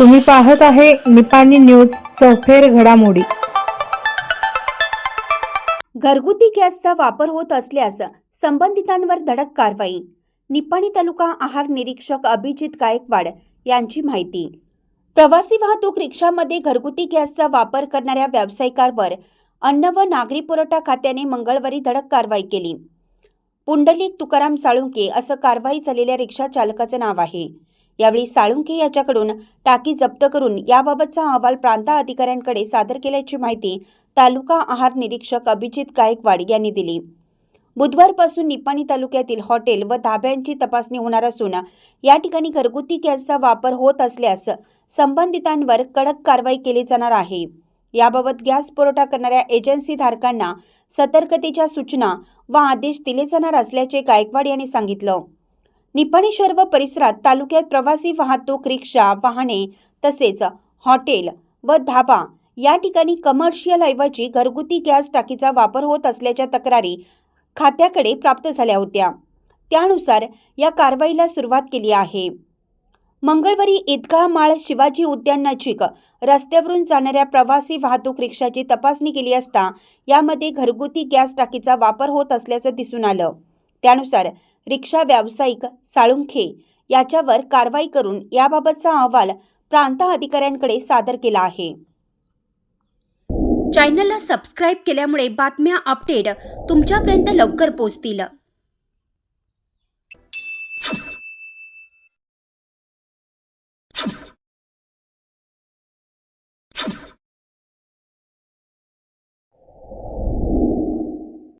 तुम्ही पाहत आहे निपाणी न्यूज सफेर घडामोडी. घरगुती गॅसचा वापर होत असल्यास संबंधितांवर धडक कारवाई. निपाणी तालुका आहार निरीक्षक अभिजित गायकवाड यांची माहिती. प्रवासी वाहतूक रिक्षामध्ये घरगुती गॅसचा वापर करणाऱ्या व्यावसायिकांवर अन्न व नागरी पुरवठा खात्याने मंगळवारी धडक कारवाई केली. पुंडलिक तुकाराम साळुंके असं कारवाई झालेल्या रिक्षा चालकाचं नाव आहे. यावेळी साळुंके याच्याकडून टाकी जप्त करून याबाबतचा अहवाल प्रांता अधिकाऱ्यांकडे सादर केल्याची माहिती तालुका आहार निरीक्षक अभिजित गायकवाड यांनी दिली. बुधवारपासून निपाणी तालुक्यातील हॉटेल व धाब्यांची तपासणी होणार असून या ठिकाणी घरगुती गॅसचा वापर होत असल्यास संबंधितांवर कडक कारवाई केली जाणार आहे. याबाबत गॅस पुरवठा करणाऱ्या एजन्सी धारकांना सतर्कतेच्या सूचना व आदेश दिले जाणार असल्याचे गायकवाड यांनी सांगितलं. निपाणी शहर व परिसरात तालुक्यात प्रवासी वाहतूक रिक्षा वाहने तसेच हॉटेल व धाबा या ठिकाणी कमर्शियल ऐवजी घरगुती गॅस टाकीचा वापर होत असल्याच्या तक्रारी खात्याकडे प्राप्त झाल्या होत्या. त्यानुसार या कारवाईला सुरुवात केली आहे. मंगळवारी ईदगाह माळ शिवाजी उद्यान नजीक रस्त्यावरून जाणाऱ्या प्रवासी वाहतूक रिक्षाची तपासणी केली असता यामध्ये घरगुती गॅस टाकीचा वापर होत असल्याचं दिसून आलं. त्यानुसार रिक्षा व्यावसायिक साळुंखे याच्यावर कारवाई करून याबाबतचा अहवाल प्रांत अधिकाऱ्यांकडे सादर केला आहे. चॅनलला सबस्क्राईब केल्यामुळे बातम्या अपडेट तुमच्यापर्यंत लवकर पोहोचतील.